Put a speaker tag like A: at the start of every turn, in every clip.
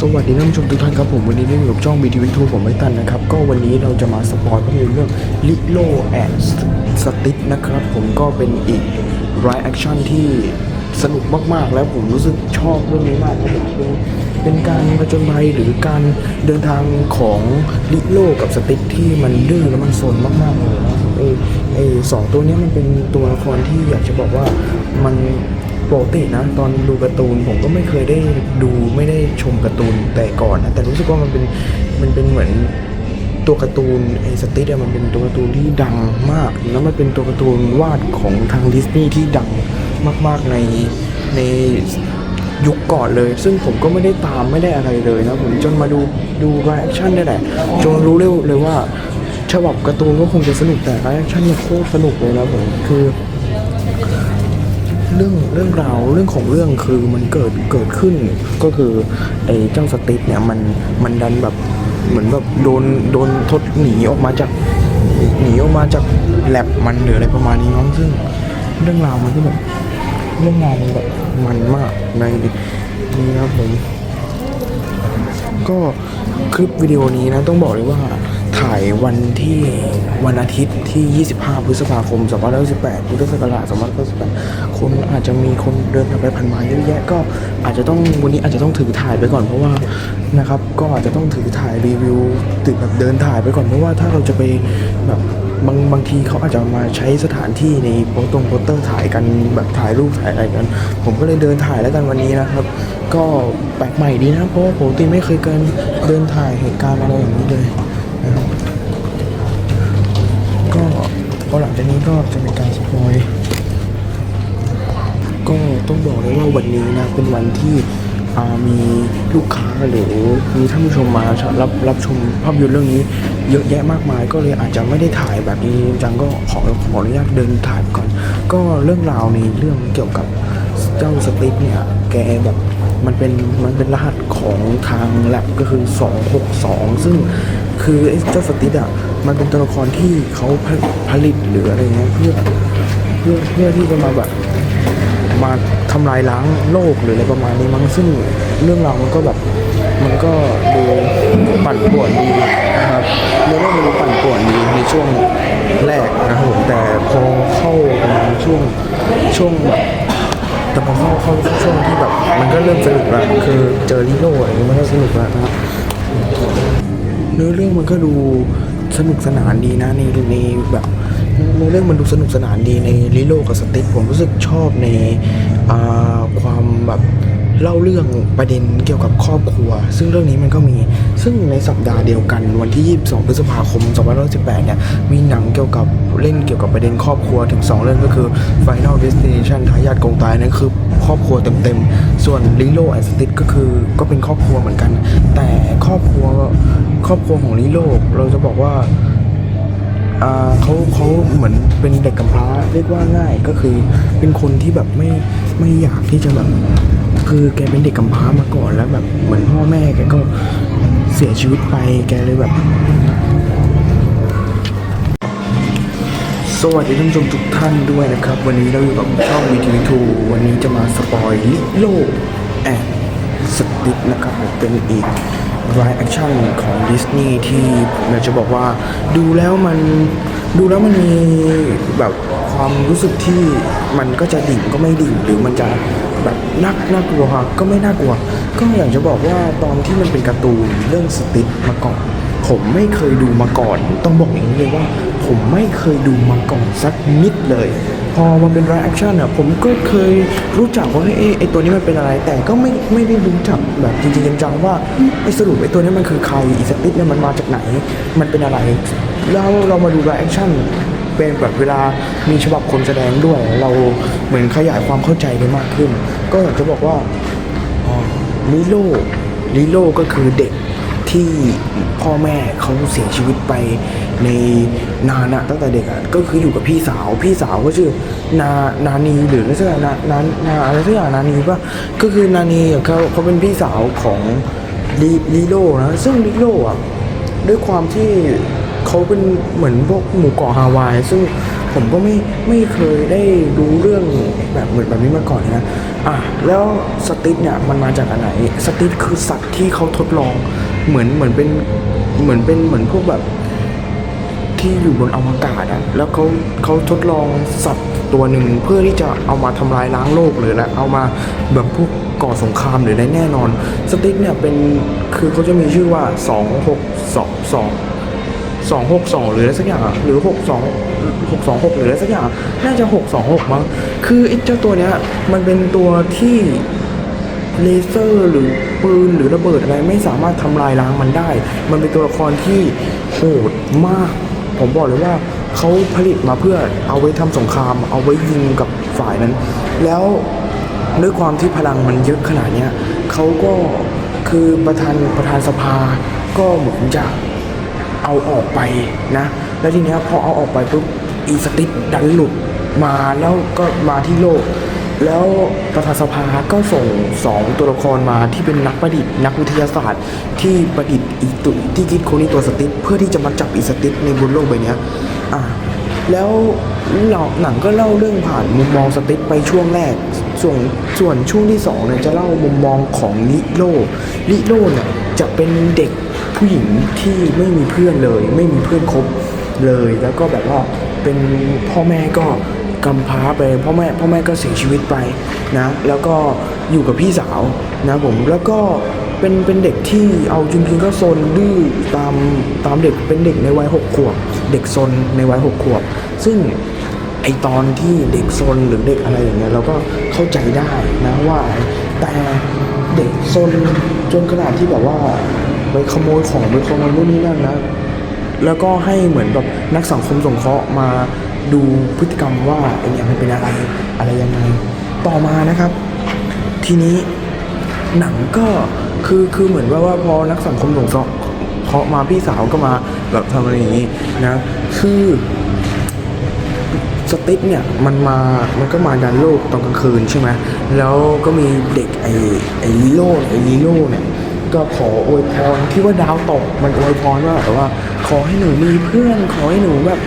A: สวัสดีท่านผู้ชมทุกท่านครับผมวันนี้ได้อยู่กับช่อง BTV ทูผมไม่ตันนะครับ ก็วันนี้เราจะมาสปอยภาพยนตร์เรื่อง Lilo and Stitch นะครับ ผมก็เป็นอีก r i แอคชั่นที่สนุกมากๆ แล้วผมรู้สึกชอบเรื่องนี้มากครับผมเป็นเป็นการผจญภัยหรือการเดินทางของลิโลกับสติกที่มันดื้อและมันสนมากๆเลยนะไอไอสองตัวนี้มันเป็นตัวละครที่อยากจะบอกว่ามัน ปกตินะ ตอนดูการ์ตูนผมก็ไม่เคยได้ดูไม่ได้ชมการ์ตูนแต่ก่อนนะแต่รู้สึกว่ามันเป็นมันเป็นเหมือนตัวการ์ตูนไอ้สติ๊ดมันเป็นตัวการ์ตูนที่ดังมาก แล้วมันเป็นตัวการ์ตูนวาดของทางดิสนีย์ที่ดังมาก ๆในในยุคก่อนเลย ซึ่งผมก็ไม่ได้ตามไม่ได้อะไรเลยนะผมจนมาดูดูรีแอคชั่นนี่แหละจนรู้เร็วเลยว่าฉบับการ์ตูนก็คงจะสนุกแต่รีแอคชั่นเนี่ยโคตรสนุกเลยนะผมคือ เรื่องเรื่องราวเรื่องของเรื่องคือมันเกิดเกิดขึ้น ก็คือไอ้เจ้าสติ๊กเนี่ยมันมันดันแบบเหมือนแบบโดนโดนทดหนีออกมาจากหนีออกมาจากแลบมันหรืออะไรประมาณนี้มั้งซึ่งเรื่องราวมันก็แบบเรื่องราวมันแบบมันมากในนี้ครับผมก็คลิปวิดีโอนี้นะต้องบอกเลยว่า ถ่ายวันที่วันอาทิตย์ที่ 25 พฤษภาคม 2518พุทธศักราช2518คนอาจจะมีคนเดินทางไปผ่านมาเยอะแยะก็อาจจะต้องวันนี้อาจจะต้องถือถ่ายไปก่อนเพราะว่านะครับ ก็อาจจะต้องถือถ่ายรีวิวติดแบบเดินถ่ายไปก่อนเพราะว่าถ้าเราจะไปแบบบางบางทีเขาอาจจะมาใช้สถานที่ในโปตรงโปสเตอร์ถ่ายกันแบบถ่ายรูปถ่ายอะไรกัน ผมก็เลยเดินถ่ายแล้วกันวันนี้นะครับ ก็แปลกใหม่ดีนะเพราะว่าปกติไม่เคยเกินเดินถ่ายเหตุการณ์อะไรอย่างนี้เลย พอหลังจากนี้ก็จะเป็นการสปอยก็ต้องบอกเลยว่าวันนี้นะเป็นวันที่มีลูกค้าหรือมีท่านผู้ชมมารับรับชมภาพยนตร์เรื่องนี้เยอะแยะมากมาย ก็เลยอาจจะไม่ได้ถ่ายแบบนี้จังก็ขอขออนุญาตเดินถ่ายก่อน ก็เรื่องราวในเรื่องเกี่ยวกับเจ้าสติ๊กเนี่ยแกแบบมันเป็นมันเป็นรหัสของทางแลบก็คือ 262 ซึ่ง คือไอ้เจ้าสติ๊กอะมันเป็นตัวละครที่เขาผผลิตหรืออะไรเงี้ยเพื่อเพื่อเพื่อที่จะมาแบบมาทำลายล้างโลกหรืออะไรประมาณนี้มั้งซึ่งเรื่องราวมันก็แบบมันก็ดูปั่นป่วนดีนะครับเรื่องมันดูปั่นป่วนดีในช่วงแรกนะครับผมแต่พอเข้าประมาณช่วงช่วงแบบแต่พอเข้าเข้าช่วงที่แบบมันก็เริ่มสนุกละคือเจอลิโร่อะไรเงี้ยมันก็สนุกละนะครับ เนื้อเรื่องมันก็ดูสนุกสนานดีนะในในแบบเนื้อเรื่องมันดูสนุกสนานดีในลิโลกับสติ๊กผมรู้สึกชอบในความแบบ เล่าเรื่องประเด็นเกี่ยวกับครอบครัว ซึ่งเรื่องนี้มันก็มี ซึ่งในสัปดาห์เดียวกัน วันที่ 22 พฤษภาคม 2518 เนี่ย มีหนังเกี่ยวกับเล่นเกี่ยวกับประเด็นครอบครัวถึง 2 เรื่องก็คือ Final Destination ทายาทกงตายนั่นคือครอบครัวเต็มๆ ส่วน Lilo and Stitch ก็คือก็เป็นครอบครัวเหมือนกัน แต่ครอบครัวครอบครัวของลิโลเราจะบอกว่าอ่าเขาเขาเหมือนเป็นเด็กกำพร้าเรียกว่าง่ายก็คือเป็นคนที่แบบไม่ไม่อยากที่จะแบบ คือแกเป็นเด็กกำพร้ามาก่อนแล้วแบบเหมือนพ่อแม่แกก็เสียชีวิตไปแกเลยแบบ สวัสดีท่านผู้ชมทุกท่านด้วยนะครับ วันนี้เราอยู่กับช่อง VTV2 วันนี้จะมาสปอยลิโลแอนสติกนะครับผมเป็นอีกรายแอคชั่นของดิสนีย์ที่ผมอยากจะบอกว่าดูแล้วมันดูแล้วมันมีแบบความรู้สึกที่มันก็จะดิ่งก็ไม่ดิ่งหรือมันจะ แบบน่าน่ากลัวก็ไม่น่ากลัว ก็อยากจะบอกว่าตอนที่มันเป็นการ์ตูนเรื่องสติกมาก่อน ผมไม่เคยดูมาก่อน ต้องบอกอย่างนี้เลยว่า ผมไม่เคยดูมาก่อนสักนิดเลย พอมันเป็นไรแอคชั่นอะผมก็เคยรู้จักว่าเอ้ไอตัวนี้มันเป็นอะไร แต่ก็ไม่ไม่ได้รู้จักแบบจริงๆจังๆว่าไอสรุปไอตัวนี้มันคือใครอีสติกเนี่ยมันมาจากไหน มันเป็นอะไรแล้วเรามาดูไรแอคชั่น เป็นแบบเวลามีฉบับคนแสดงด้วย เราเหมือนขยายความเข้าใจได้มากขึ้น ก็อยากจะบอกว่าลิโลลิโลก็คือเด็กที่พ่อแม่เขาเสียชีวิตไปในนานอะตั้งแต่เด็กอะก็คืออยู่กับพี่สาว พี่สาวก็ชื่อนานานีหรืออะไรสักอย่างนานานาอะไรสักอย่างนานีป่ะก็คือนานีเขาเขาเป็นพี่สาวของลิลิโลนะซึ่งลิโลอะด้วยความที่ เขาเป็นเหมือนพวกหมู่เกาะฮาวาย ซึ่งผมก็ไม่ไม่เคยได้รู้เรื่องแบบเหมือนแบบนี้มาก่อนนะอะแล้วสติทเนี่ยมันมาจากอันไหนสติทคือสัตว์ที่เขาทดลองเหมือนเหมือนเป็นเหมือนเป็นเหมือนพวกแบบที่อยู่บนอวกาศอะแล้วเขาเขาทดลองสัตว์ตัวหนึ่งเพื่อที่จะเอามาทำลายล้างโลกหรือและเอามาแบบพวกก่อสงครามหรืออะไรแน่นอน สติ๊กเนี่ยเป็นคือเขาจะมีชื่อว่า 2622 262 หรืออะไรสักอย่างอะหรือ 62 626 หรืออะไรสักอย่างน่าจะ 626 มั้งคือไอ้เจ้าตัวเนี้ยมันเป็นตัวที่เลเซอร์หรือปืนหรือระเบิดอะไรไม่สามารถทำลายล้างมันได้ มันเป็นตัวละครที่โหดมาก ผมบอกเลยว่าเขาผลิตมาเพื่อเอาไว้ทำสงคราม เอาไว้ยิงกับฝ่ายนั้น แล้วด้วยความที่พลังมันเยอะขนาดเนี้ยเขาก็คือประธานประธานสภาก็เหมือนจะ เอาออกไปนะ แล้วทีเนี้ยพอเอาออกไปปุ๊บอีสติกดันหลุดมาแล้วก็มาที่โลก แล้วประธานสภาก็ส่งสองตัวละครมาที่เป็นนักประดิษฐ์นักวิทยาศาสตร์ ที่ประดิษฐ์อีตัวที่คิดค้นในตัวสติ๊กเพื่อที่จะมาจับอีสติ๊กในบนโลกใบเนี้ยอะแล้วเราหนังก็เล่าเรื่องผ่านมุมมองสติ๊กไปช่วงแรก ส่วนส่วนช่วงที่สองเนี่ยจะเล่ามุมมองของลิโลลิโลเนี่ยจะเป็นเด็ก ผู้หญิงที่ไม่มีเพื่อนเลย ไม่มีเพื่อนคบเลย แล้วก็แบบว่าเป็นพ่อแม่ก็กำพร้าไปพ่อแม่พ่อแม่ก็เสียชีวิตไปนะแล้วก็อยู่กับพี่สาวนะผมแล้วก็เป็นเป็นเด็กที่เอาจริงๆก็ซนดื้อตามตามเด็กเป็นเด็กในวัยหกขวบเด็กซนในวัยหกขวบ ซึ่งไอตอนที่เด็กซนหรือเด็กอะไรอย่างเงี้ยเราก็เข้าใจได้นะว่าแต่เด็กซนจนขนาดที่แบบว่า ไปขโมยของไปขโมยนู่นนี่นั่นนะแล้วก็ให้เหมือนแบบนักสังคมสงเคราะห์มาดูพฤติกรรมว่าไอเนี่ยมันเป็นอะไรอะไรยังไงต่อมานะครับ ทีนี้หนังก็คือคือเหมือนว่าว่าพอนักสังคมสงเคราะห์เคาะมาพี่สาวก็มาแบบทำอะไรอย่างนี้นะคือสติ๊กเนี่ยมันมา มันก็มาดันโลกตอนกลางคืนใช่ไหมแล้วก็มีเด็กไอ้ไอ้ลิโล่ไอ้ลิโล่เนี่ย ก็ขออวยพรที่ว่าดาวตกมันอวยพรว่าแบบว่า ขอให้หนูมีเพื่อน ขอให้หนูแบบ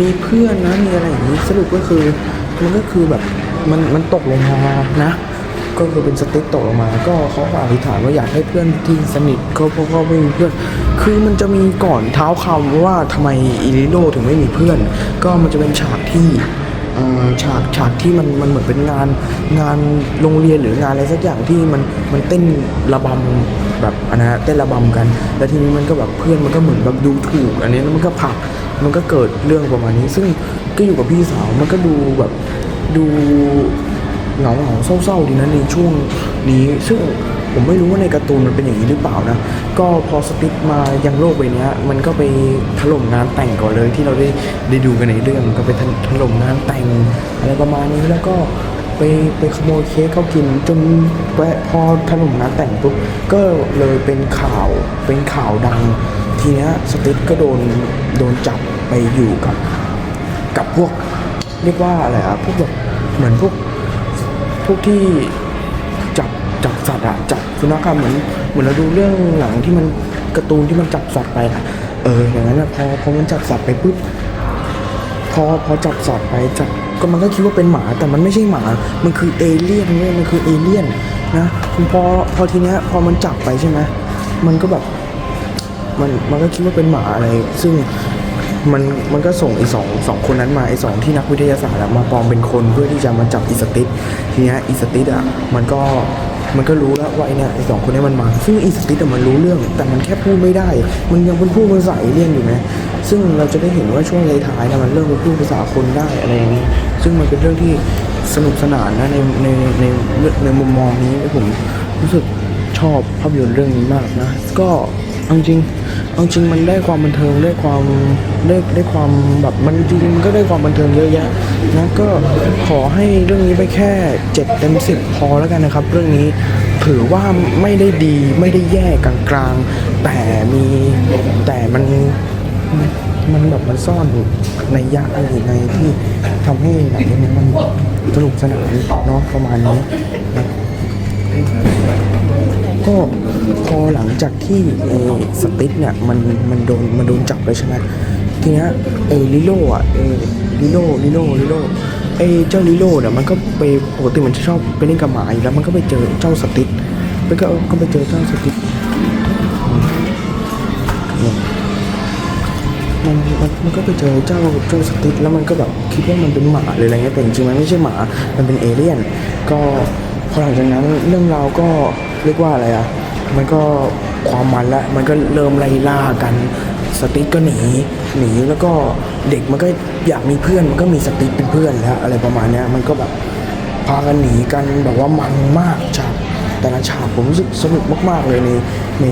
A: มีเพื่อนนะมีอะไรอย่างนี้สรุปก็คือมันก็คือแบบมันมันตกลงมานะ ก็คือเป็นสติ๊กตกลงมา ก็เขาก็อธิษฐานว่าอยากให้เพื่อนที่สนิทเขาเพราะเขาไม่มีเพื่อน คือมันจะมีก่อนเท้าคำว่าทำไมอีลิโดถึงไม่มีเพื่อน ก็มันจะเป็นฉากที่ ฉากฉากที่มันมันเหมือนเป็นงานงานโรงเรียนหรืองานอะไรสักอย่างที่มันมันเต้นระบำแบบอันนะฮะเต้นระบำกัน แล้วทีนี้มันก็แบบเพื่อนมันก็เหมือนแบบดูถูก อันนี้แล้วมันก็ผักมันก็เกิดเรื่องประมาณนี้ ซึ่งก็อยู่กับพี่สาวมันก็ดูแบบดูเหงาเหงาๆเศร้าๆดีนะในช่วงนี้ซึ่ง ผมไม่รู้ว่าในการ์ตูนมันเป็นอย่างนี้หรือเปล่านะ ก็พอสติ๊กมายังโลกใบนี้มันก็ไปถล่มงานแต่งก่อนเลยที่เราได้ได้ดูกันในเรื่องก็ไปถล่มงานแต่งอะไรประมาณนี้แล้วก็ไปไปขโมยเค้กเขากินจนแวะพอถล่มงานแต่งปุ๊บก็เลยเป็นข่าวเป็นข่าวดัง ทีเนี้ยสติ๊กก็โดนโดนจับไปอยู่กับกับพวกเรียกว่าอะไรอะพวกแบบเหมือนพวกพวกที่ จับสัตว์อะจับสุนัขอะเหมือนเหมือนเราดูเรื่องหลังที่มันการ์ตูนที่มันจับสัตว์ไปอะเอออย่างนั้นอะพอพอมันจับสัตว์ไปปุ๊บพอพอจับสัตว์ไปจับก็มันก็คิดว่าเป็นหมาแต่มันไม่ใช่หมา มันคือเอเลี่ยนเว้ยมันคือเอเลี่ยนนะพอพอทีเนี้ยพอมันจับไปใช่ไหมมันก็แบบมันมันก็คิดว่าเป็นหมาอะไร ซึ่งมันมันก็ส่งไอ้สองสองคนนั้นมาไอ้สองที่นักวิทยาศาสตร์อะมาปลอมเป็นคนเพื่อที่จะมาจับอีสติสทีเนี้ยอีสติสอะมันก็ มันก็รู้แล้วว่าไอ้เนี่ยไอ้สองคนนี้มันมา ซึ่งอีสติสอะมันรู้เรื่อง แต่มันแค่พูดไม่ได้ มันยังเป็นพูดภาษาเอเลี่ยนอยู่ไหมซึ่งเราจะได้เห็นว่าช่วงท้ายๆนะมันเริ่มเป็นพูดภาษาคนได้อะไรอย่างนี้ ซึ่งมันเป็นเรื่องที่สนุกสนานนะในในในในในมุมมองนี้ผมรู้สึกชอบภาพยนตร์เรื่องนี้มากนะ ก็ เอาจริงเอาจริงมันได้ความบันเทิงได้ความได้ได้ความแบบมันจริงก็ได้ความบันเทิงเยอะแยะนะก็ขอให้เรื่องนี้ไปแค่7เต็ม10พอแล้วกันนะครับ เรื่องนี้ถือว่าไม่ได้ดีไม่ได้แย่กลางๆ แต่มีแต่มันมันแบบมันซ่อนในยะอะไรในที่ทำให้หนังเรื่องนี้มันสนุกสนานเนาะประมาณนี้นะ ก็พอหลังจากที่สติ๊กเนี่ยมันมันโดนมันโดนจับไปใช่ไหมทีนี้ยเอลิโลอะเอลิโลลิโลลิโลไอ้เจ้าลิโลเนี่ยมันก็ไปปกติมันจะชอบไปเล่นกับหมาอยู่แล้วมันก็ไปเจอเจ้าสติ๊ดมันก็ก็ไปเจอเจ้าสติ๊ดเนี่ยมันมันมันก็ไปเจอเจ้าเจ้าสติ๊ดแล้วมันก็แบบคิดว่ามันเป็นหมาหรืออะไรเงี้ยแต่จริงๆมันไม่ใช่หมา มันเป็นเอเลี่ยนก็ พอหลังจากนั้นเรื่องราวก็เรียกว่าอะไรอะ มันก็ความมันละมันก็เริ่มไล่ล่ากันสติ๊กก็หนีหนีแล้วก็เด็กมันก็อยากมีเพื่อนมันก็มีสติ๊กเป็นเพื่อนแล้วอะไรประมาณเนี้ยมันก็แบบพากันหนีกันแบบว่ามันมากฉากแต่ละฉากผมรู้สึกสนุกมากๆเลยในใน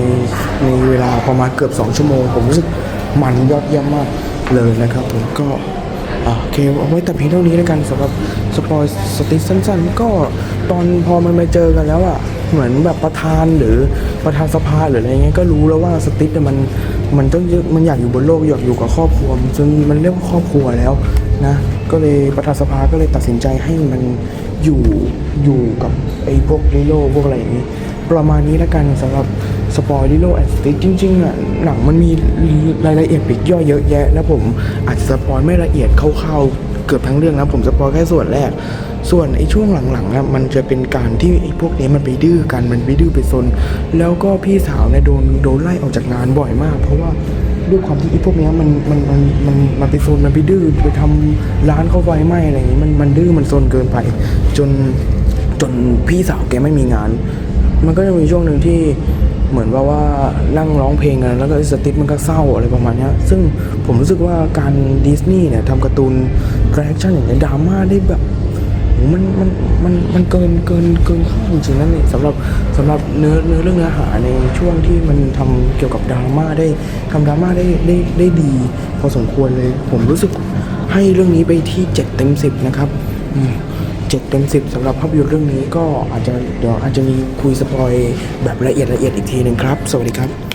A: ในเวลาประมาณเกือบ 2 ชั่วโมง ผมรู้สึกมันยอดเยี่ยมมากเลยนะครับผมก็ โอเคเอาไว้แต่เพียงเท่านี้แล้วกันสำหรับสปอยสติสั้นๆ ก็ตอนพอมันมาเจอกันแล้วอะเหมือนแบบประธานหรือประธานสภาหรืออะไรเงี้ยก็รู้แล้วว่าสติเนี่ยมันมันต้องมันอยากอยู่บนโลกอยากอยู่กับครอบครัวจนมันเรียกว่าครอบครัวแล้วนะก็เลยประธานสภาก็เลยตัดสินใจให้มันอยู่อยู่กับไอ้พวกลิโลพวกอะไรอย่างนี้ ประมาณนี้แล้วกันสำหรับ ปอยลิโลแอนด์สติจริงๆอะหนังมันมีรายละเอียดปลีกย่อยเยอะแยะแล้วผมอาจจะสปอยไม่ละเอียดคร่าวๆเกือบทั้งเรื่องนะผมสปอยแค่ส่วนแรก ส่วนไอ้ช่วงหลังๆอะมันจะเป็นการที่ไอ้พวกนี้มันไปดื้อกันมันไปดื้อไปซนแล้วก็พี่สาวเนี่ยโดนโดนไล่ออกจากงานบ่อยมาก เพราะว่าด้วยความที่ไอ้พวกนี้มันมันมันมันมันไปโซนมันไปดื้อไปทำร้านเขาไฟไหม้อะไรอย่างงี้มันมันดื้อมันโซนเกินไป จนจนพี่สาวแกไม่มีงาน มันก็จะมีช่วงหนึ่งที่ เหมือนว่าว่านั่งร้องเพลงกันแล้วก็สติ๊กมันก็เศร้าอะไรประมาณนี้ซึ่งผมรู้สึกว่าการดิสนีย์เนี่ยทำการ์ตูนแอคชั่นอย่างนี้ยดราม่าได้แบบมันมันมันมันเกินเกินเกินคาจริงๆนั่นเองสำหรับสำหรับเนื้อเนื้อเรื่องเนื้อหาในช่วงที่มันทำเกี่ยวกับดราม่าได้ทำดราม่าได้ได้ได้ดีพอสมควรเลย ผมรู้สึกให้เรื่องนี้ไปที่ 7 เต็ม 10 นะครับอืม เจ็ดเต็มสิบสำหรับภาพยนตร์เรื่องนี้ก็อาจจะเดี๋ยวอาจจะมีคุยสปอยแบบละเอียดละเอียดอีกทีหนึ่งครับ สวัสดีครับ